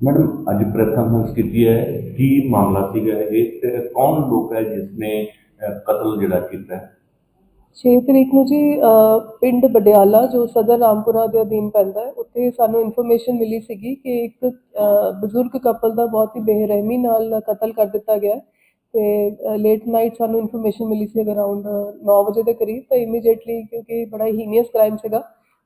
Madam, ਅੱਜ press conference ਕੀਤੀ ਹੈ। ਕੀ ਮਾਮਲਾ ਸੀਗਾ ਇਹ? ਤੇ ਕੌਣ ਲੋਕ ਹੈ ਜਿਸ ਕਤਲ ਜਿਹੜਾ ਕੀਤਾ ਹੈ? 6 ਤਰੀਕ ਨੂੰ ਜੀ ਪਿੰਡ ਬਡਿਆਲਾ, ਜੋ ਸਦਰ ਰਾਮਪੁਰਾ ਦੇ ਅਧੀਨ ਪੈਂਦਾ ਹੈ, ਉੱਥੇ ਸਾਨੂੰ ਇਨਫੋਰਮੇਸ਼ਨ ਮਿਲੀ ਸੀਗੀ ਕਿ ਇੱਕ ਬਜ਼ੁਰਗ ਕਪਲ ਦਾ ਬਹੁਤ ਹੀ ਬੇਰਹਿਮੀ ਨਾਲ ਕਤਲ ਕਰ ਦਿੱਤਾ ਗਿਆ ਹੈ। ਤੇ ਲੇਟ ਨਾਈਟ ਸਾਨੂੰ ਇਨਫੋਰਮੇਸ਼ਨ ਮਿਲੀ ਸੀ ਅਰਾਊਂਡ 9 ਵਜੇ ਦੇ ਕਰੀਬ, ਤਾਂ ਇਮੀਡੀਏਟਲੀ ਕਿਉਂਕਿ ਬੜਾ ਹੀਨੀਅਸ ਕ੍ਰਾਈਮ ਸੀਗਾ,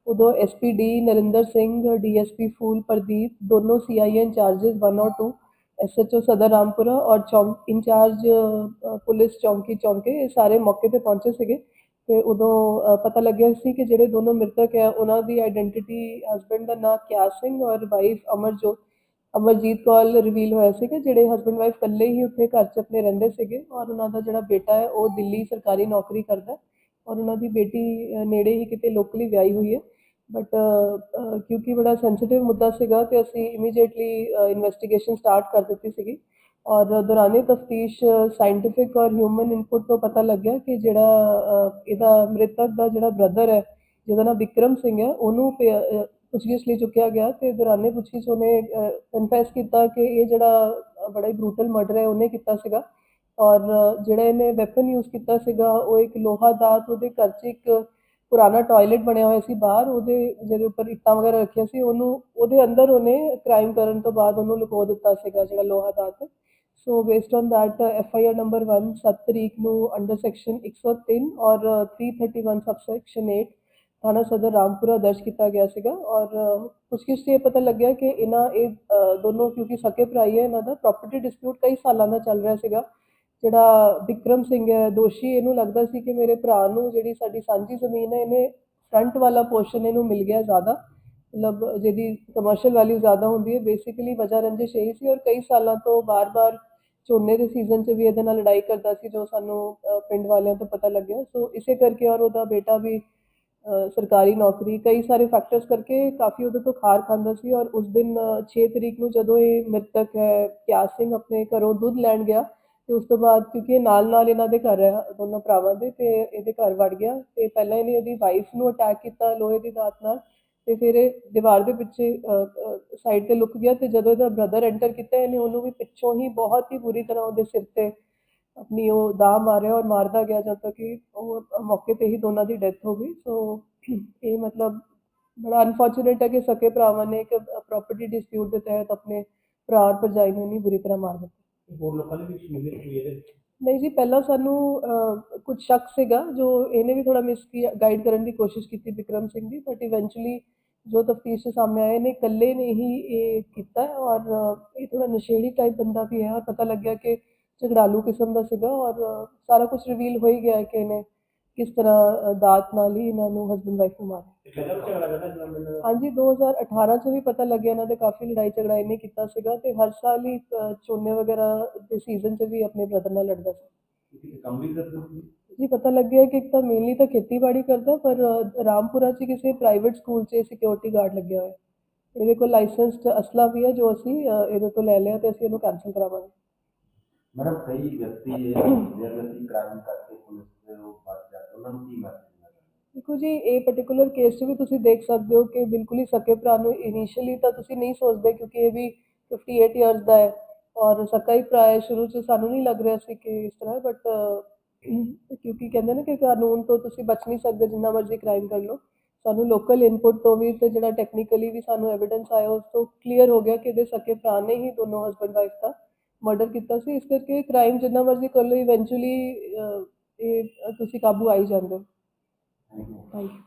ਉਦੋਂ ਐਸਪੀਡੀ ਨਰਿੰਦਰ ਸਿੰਘ ਡੀਐਸਪੀ ਫੂਲ, ਪ੍ਰਦੀਪ ਦੋਨੋਂ ਸੀਆਈਏ ਇੰਚਾਰजेस 1 ਔਰ 2 ਐਸਐਚਓ ਸਦਰ ਰਾਮਪੁਰਾ ਔਰ ਚੌਂਕ ਇੰਚਾਰਜ ਪੁਲਿਸ ਚੌਂਕੀ ਚੌਂਕੇ, ਇਹ ਸਾਰੇ ਮੌਕੇ ਤੇ ਪਹੁੰਚੇ ਸੀਗੇ। ਤੇ ਉਦੋਂ ਪਤਾ ਲੱਗਿਆ ਸੀ ਕਿ ਜਿਹੜੇ ਦੋਨੋਂ ਮ੍ਰਿਤਕ ਹੈ, ਉਹਨਾਂ ਦੀ ਆਇਡੈਂਟੀਟੀ ਹਸਬੰਡ ਦਾ ਨਾਂ ਕਿਆ ਸਿੰਘ ਔਰ ਵਾਈਫ ਅਮਰਜੋਤ ਅਮਰਜੀਤ ਕੌਲ ਰਿਵੀਲ ਹੋਇਆ ਸੀ ਕਿ ਜਿਹੜੇ ਹਸਬੰਡ ਵਾਈਫ ਇਕੱਲੇ ਹੀ ਉੱਥੇ ਘਰ 'ਚ ਆਪਣੇ ਰਹਿੰਦੇ ਸੀਗੇ ਔਰ ਉਹਨਾਂ ਦਾ ਜਿਹੜਾ ਬੇਟਾ ਹੈ, ਉਹ ਦਿੱਲੀ ਸਰਕਾਰੀ ਨੌਕਰੀ ਕਰਦਾ ਔਰ ਉਹਨਾਂ ਦੀ ਬੇਟੀ ਨੇੜੇ ਹੀ ਕਿਤੇ ਲੋਕਲੀ ਵਿਆਹੀ ਹੋਈ ਹੈ। ਬਟ ਕਿਉਂਕਿ ਬੜਾ ਸੈਂਸਿਟਿਵ ਮੁੱਦਾ ਸੀਗਾ ਤੇ ਅਸੀਂ ਇਮੀਡੀਏਟਲੀ ਇਨਵੈਸਟੀਗੇਸ਼ਨ ਸਟਾਰਟ ਕਰ ਦਿੱਤੀ ਸੀਗੀ ਔਰ ਦੌਰਾਨੇ ਤਫਤੀਸ਼ ਸਾਇੰਟਿਫਿਕ ਔਰ ਹਿਊਮਨ ਇਨਪੁਟ ਤੋਂ ਪਤਾ ਲੱਗਿਆ ਕਿ ਜਿਹੜਾ ਇਹਦਾ ਮ੍ਰਿਤਕ ਦਾ ਜਿਹੜਾ ਬ੍ਰਦਰ ਹੈ, ਜਿਹਦਾ ਨਾਮ ਵਿਕਰਮ ਸਿੰਘ ਹੈ, ਉਹਨੂੰ ਪ- ਪੁੱਛਗਿੱਛ ਲਈ ਚੁੱਕਿਆ ਗਿਆ ਤੇ ਦੌਰਾਨੇ ਪੁੱਛਗਿੱਛ ਉਹਨੇ ਕਨਫੈਸ ਕੀਤਾ ਕਿ ਇਹ ਜਿਹੜਾ ਬੜਾ ਹੀ ਬਰੂਟਲ ਮਰਡਰ ਹੈ, ਉਹਨੇ ਕੀਤਾ ਸੀਗਾ। ਔਰ ਜਿਹੜਾ ਇਹਨੇ ਵੈਪਨ ਯੂਜ਼ ਕੀਤਾ ਸੀਗਾ, ਉਹ ਇੱਕ ਲੋਹਾ ਦਾਤ, ਉਹਦੇ ਘਰ 'ਚ ਇੱਕ ਪੁਰਾਣਾ ਟਾਇਲਟ ਬਣਿਆ ਹੋਇਆ ਸੀ ਬਾਹਰ, ਉਹਦੇ ਜਿਹਦੇ ਉੱਪਰ ਇੱਟਾਂ ਵਗੈਰਾ ਰੱਖੀਆਂ ਸੀ, ਉਹਨੂੰ, ਉਹਦੇ ਅੰਦਰ ਉਹਨੇ ਕ੍ਰਾਈਮ ਕਰਨ ਤੋਂ ਬਾਅਦ ਉਹਨੂੰ ਲੁਕੋ ਦਿੱਤਾ ਸੀਗਾ ਜਿਹੜਾ ਲੋਹਾ ਦਾਤ। So based on that F I R number 1 7 ਤਰੀਕ ਨੂੰ ਅੰਡਰ ਸੈਕਸ਼ਨ 103 ਔਰ 331 ਸਬਸੈਕਸ਼ਨ 8 ਥਾਣਾ ਸਦਰ ਰਾਮਪੁਰਾ ਦਰਜ ਕੀਤਾ ਗਿਆ ਸੀਗਾ ਔਰ ਪੁੱਛਗਿੱਛ 'ਚ ਇਹ ਪਤਾ ਲੱਗਿਆ ਕਿ ਇਹਨਾਂ ਇਹ ਦੋਨੋਂ ਕਿਉਂਕਿ ਸਕੇ ਭਰਾਈ ਹੈ ਇਹਨਾਂ ਦਾ ਪ੍ਰਾਪਰਟੀ ਡਿਸਪਿਊਟ ਕਈ ਸਾਲਾਂ ਦਾ ਚੱਲ ਰਿਹਾ ਸੀਗਾ ਜਿਹੜਾ ਵਿਕਰਮ ਸਿੰਘ ਹੈ ਦੋਸ਼ੀ ਇਹਨੂੰ ਲੱਗਦਾ ਸੀ ਕਿ ਮੇਰੇ ਭਰਾ ਨੂੰ ਜਿਹੜੀ ਸਾਡੀ ਸਾਂਝੀ ਜ਼ਮੀਨ ਹੈ ਇਹਨੇ ਫਰੰਟ ਵਾਲਾ ਪੋਰਸ਼ਨ ਇਹਨੂੰ ਮਿਲ ਗਿਆ ਜ਼ਿਆਦਾ ਮਤਲਬ ਜਿਹਦੀ ਕਮਰਸ਼ੀਅਲ ਵੈਲਿਊ ਜ਼ਿਆਦਾ ਹੁੰਦੀ ਹੈ ਬੇਸਿਕਲੀ ਵਜ੍ਹਾ ਰੰਜਿਸ਼ ਇਹੀ ਸੀ ਔਰ ਕਈ ਸਾਲਾਂ ਤੋਂ ਬਾਰ-ਬਾਰ ਝੋਨੇ ਦੇ ਸੀਜ਼ਨ 'ਚ ਵੀ ਇਹਦੇ ਨਾਲ ਲੜਾਈ ਕਰਦਾ ਸੀ ਜੋ ਸਾਨੂੰ ਪਿੰਡ ਵਾਲਿਆਂ ਤੋਂ ਪਤਾ ਲੱਗਿਆ ਸੋ ਇਸੇ ਕਰਕੇ ਔਰ ਉਹਦਾ ਬੇਟਾ ਵੀ ਸਰਕਾਰੀ ਨੌਕਰੀ ਕਈ ਸਾਰੇ ਫੈਕਟਰਸ ਕਰਕੇ ਕਾਫੀ ਉਹਦੇ ਤੋਂ ਖਾਰ ਖਾਂਦਾ ਸੀ ਔਰ ਉਸ ਦਿਨ ਅ, 6 ਤਰੀਕ ਨੂੰ ਜਦੋਂ ਇਹ ਮ੍ਰਿਤਕ ਹੈ ਪਿਆਸ ਸਿੰਘ ਆਪਣੇ ਘਰੋਂ ਦੁੱਧ ਲੈਣ ਗਿਆ ਤੇ ਉਸ ਤੋਂ ਬਾਅਦ ਕਿਉਂਕਿ ਇਹ ਨਾਲ ਨਾਲ ਇਹਨਾਂ ਦੇ ਘਰ ਹੈ ਦੋਨੋਂ ਭਰਾਵਾਂ ਦੇ ਤੇ ਇਹਦੇ ਘਰ ਵੜ ਗਿਆ ਤੇ ਪਹਿਲਾਂ ਇਹਨੇ ਇਹਦੀ ਵਾਈਫ ਨੂੰ ਅਟੈਕ ਕੀਤਾ ਲੋਹੇ ਦੀ ਦਾਤ ਨਾਲ ਤੇ ਫਿਰ ਇਹ ਦੀਵਾਰ ਦੇ ਪਿੱਛੇ ਸਾਈਡ ਤੇ ਲੁਕ ਗਿਆ ਤੇ ਜਦੋਂ ਇਹਦਾ ਬ੍ਰਦਰ ਐਂਟਰ ਕੀਤਾ ਇਹਨੇ ਉਹਨੂੰ ਵੀ ਪਿੱਛੋਂ ਹੀ ਬਹੁਤ ਹੀ ਬੁਰੀ ਤਰ੍ਹਾਂ ਉਹਦੇ ਸਿਰ ਤੇ ਆਪਣੀ ਉਹ ਦਾਅ ਮਾਰਿਆ ਔਰ ਮਾਰਦਾ ਗਿਆ ਜਦ ਤੱਕ ਕਿ ਉਹ ਮੌਕੇ ਤੇ ਹੀ ਦੋਨਾਂ ਦੀ ਡੈਥ ਹੋ ਗਈ। ਸੋ ਇਹ ਮਤਲਬ ਬੜਾ ਅਨਫੋਰਚੂਨੇਟ ਹੈ ਕਿ ਸਕੇ ਭਰਾਵਾਂ ਨੇ ਇੱਕ ਪ੍ਰਾਪਰਟੀ ਡਿਸਪਿਊਟ ਦੇ ਤਹਿਤ ਆਪਣੇ ਭਰਾ ਔਰ ਭਰਜਾਈ ਨੂੰ ਇੰਨੀ ਬੁਰੀ ਤਰ੍ਹਾਂ ਮਾਰ ਦਿੱਤਾ। ਹੋਰ ਲੋਕਾਂ ਦੀ ਵੀ ਸ਼ਮੂਲੀਅਤ ਹੋਈ ਇਹਦੇ ਨਹੀਂ ਜੀ ਪਹਿਲਾਂ ਸਾਨੂੰ ਕੁਝ ਸ਼ੱਕ ਸੀਗਾ ਜੋ ਇਹਨੇ ਵੀ ਥੋੜਾ ਮਿਸ ਗਾਈਡ ਕਰਨ ਦੀ ਕੋਸ਼ਿਸ਼ ਕੀਤੀ ਵਿਕਰਮ ਸਿੰਘ ਦੀ ਬਟ ਇਵੈਂਚੁਅਲੀ ਜੋ ਤਫਤੀਸ਼ ਸਾਹਮਣੇ ਆਇਆ ਨੇ ਇਕੱਲੇ ਨੇ ਹੀ ਇਹ ਕੀਤਾ ਔਰ ਇਹ ਥੋੜਾ ਨਸ਼ੇੜੀ ਟਾਈਪ ਬੰਦਾ ਵੀ ਹੈ ਔਰ ਪਤਾ ਲੱਗਿਆ ਕਿ ਝਗੜਾਲੂ ਕਿਸਮ ਦਾ ਸੀਗਾ ਔਰ ਸਾਰਾ ਕੁਝ ਰਿਵੀਲ ਹੋ ਹੀ ਗਿਆ ਕਿ ਇਹਨੇ ਕਿਸ ਤਰ੍ਹਾਂ ਦਾਤ ਨਾਲ ਹੀ ਇਹਨਾਂ ਨੂੰ ਹਸਬੰਡ ਵਾਈਫ ਨੂੰ ਮਾਰਿਆ। ਹਾਂਜੀ 2018 ਚ ਵੀ ਪਤਾ ਲੱਗਿਆ ਇਹਨਾਂ ਦੇ ਕਾਫੀ ਲੜਾਈ ਝਗੜਾ ਇਹਨੇ ਕੀਤਾ ਸੀਗਾ ਤੇ ਹਰ ਸਾਲ ਹੀ ਝੋਨੇ ਵਗੈਰਾ ਦੇ ਸੀਜ਼ਨ 'ਚ ਵੀ ਆਪਣੇ ਬ੍ਰਦਰ ਨਾਲ ਲੜਦਾ ਸੀ। ਕਿਸੇ ਕੰਮ ਵੀ ਕਰਦਾ ਸੀ? ਜੀ ਪਤਾ ਲੱਗਿਆ ਕਿ ਇੱਕ ਤਾਂ ਮੇਨਲੀ ਤਾਂ ਖੇਤੀਬਾੜੀ ਕਰਦਾ ਪਰ ਰਾਮਪੁਰਾ 'ਚ ਕਿਸੇ ਪ੍ਰਾਈਵੇਟ ਸਕੂਲ 'ਚ ਸਿਕਿਉਰਿਟੀ ਗਾਰਡ ਲੱਗਿਆ ਹੋਇਆ ਇਹਦੇ ਕੋਲ ਲਾਇਸੈਂਸਡ ਅਸਲਾ ਵੀ ਹੈ ਜੋ ਅਸੀਂ ਇਹਦੇ ਤੋਂ ਲੈ ਲਿਆ ਤੇ ਅਸੀਂ ਇਹਨੂੰ ਕੈਂਸਲ ਕਰਾਵਾਂਗੇ। ਮੈਡਮ ਕਈ ਵਿਅਕਤੀ ਇਹ ਜਿਹੜੇ ਵਿਅਕਤੀ ਕ੍ਰਾਈਮ ਕਰਕੇ ਪੁਲਿਸ ਦੇ ਉਹ ਬਚ ਜਾਂਦੇ ਉਹਨਾਂ ਨੂੰ ਕੀ ਮੈਸੇਜ ਦੇਖੋ ਜੀ ਇਹ ਪਾਰਟਿਕੂਲਰ ਕੇਸ 'ਚ ਵੀ ਤੁਸੀਂ ਦੇਖ ਸਕਦੇ ਹੋ ਕਿ ਬਿਲਕੁਲ ਹੀ ਸਕੇ ਭਰਾ ਨੂੰ ਇਨੀਸ਼ੀਅਲੀ ਤਾਂ ਤੁਸੀਂ ਨਹੀਂ ਸੋਚਦੇ ਕਿਉਂਕਿ ਇਹ ਵੀ 58 ਇਅਰਸ ਦਾ ਹੈ ਔਰ ਸਕਾ ਹੀ ਭਰਾ ਹੈ ਸ਼ੁਰੂ 'ਚ ਸਾਨੂੰ ਨਹੀਂ ਲੱਗ ਰਿਹਾ ਸੀ ਕਿ ਇਸ ਤਰ੍ਹਾਂ ਬਟ ਕਿਉਂਕਿ ਕਹਿੰਦੇ ਨੇ ਕਿ ਕਾਨੂੰਨ ਤੋਂ ਤੁਸੀਂ ਬਚ ਨਹੀਂ ਸਕਦੇ ਜਿੰਨਾ ਮਰਜ਼ੀ ਕ੍ਰਾਈਮ ਕਰ ਲਓ। ਸਾਨੂੰ ਲੋਕਲ ਇਨਪੁਟ ਤੋਂ ਵੀ ਤੇ ਜਿਹੜਾ ਟੈਕਨੀਕਲੀ ਵੀ ਸਾਨੂੰ ਐਵੀਡੈਂਸ ਆਇਆ ਉਸ ਤੋਂ ਕਲੀਅਰ ਹੋ ਗਿਆ ਕਿ ਇਹਦੇ ਸਕੇ ਭਰਾ ਨੇ ਹੀ ਦੋਨੋਂ ਹਸਬੰਡ ਵਾਈਫ ਦਾ। ਮਰਡਰ ਕੀਤਾ ਸੀ ਇਸ ਕਰਕੇ ਕ੍ਰਾਈਮ ਜਿੰਨਾ ਮਰਜ਼ੀ ਕਰ ਲਓ ਇਵੈਂਚੁਅਲੀ ਇਹ ਤੁਸੀਂ ਕਾਬੂ ਆ ਹੀ ਜਾਂਦੇ ਹੋ। Thank you thank you